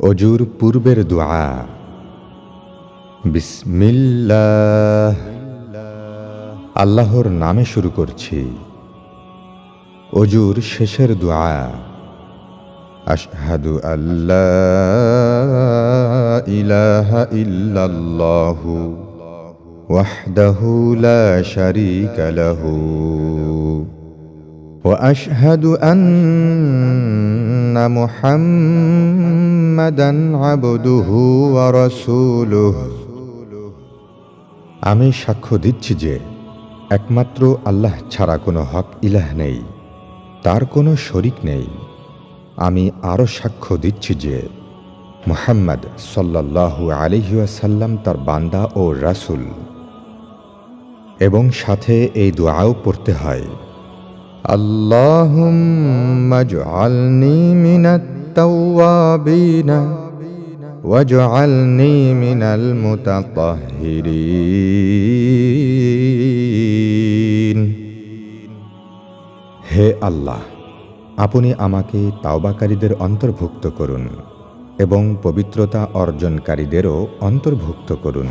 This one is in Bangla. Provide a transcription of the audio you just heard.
অজুর পূর্বের দোয়া। বিসমিল্লাহ। আল্লাহর নামে শুরু করছি। অজুর শেষের দোয়া। আশহাদু আল্লাহ ইলাহা ইল্লাল্লাহু ওয়াহদাহু লা শারীকা লাহু ওয়া আন্না محمدا عبده ورسوله আমি সাক্ষ্য দিচ্ছি যে একমাত্র আল্লাহ ছাড়া কোনো হক ইলাহ নেই তার কোনো শরিক নেই আমি আরও সাক্ষ্য দিচ্ছি যে মুহাম্মদ সাল্লাল্লাহু আলিহাসাল্লাম তার বান্দা ও রাসূল এবং সাথে এই দোয়াও পড়তে হয় اللهم اجعلني من التوابين واجعلني من المتطهرين হে আল্লাহ আপনি আমাকে তাওবাকারীদের অন্তর্ভুক্ত করুন এবং পবিত্রতা অর্জনকারীদেরও অন্তর্ভুক্ত করুন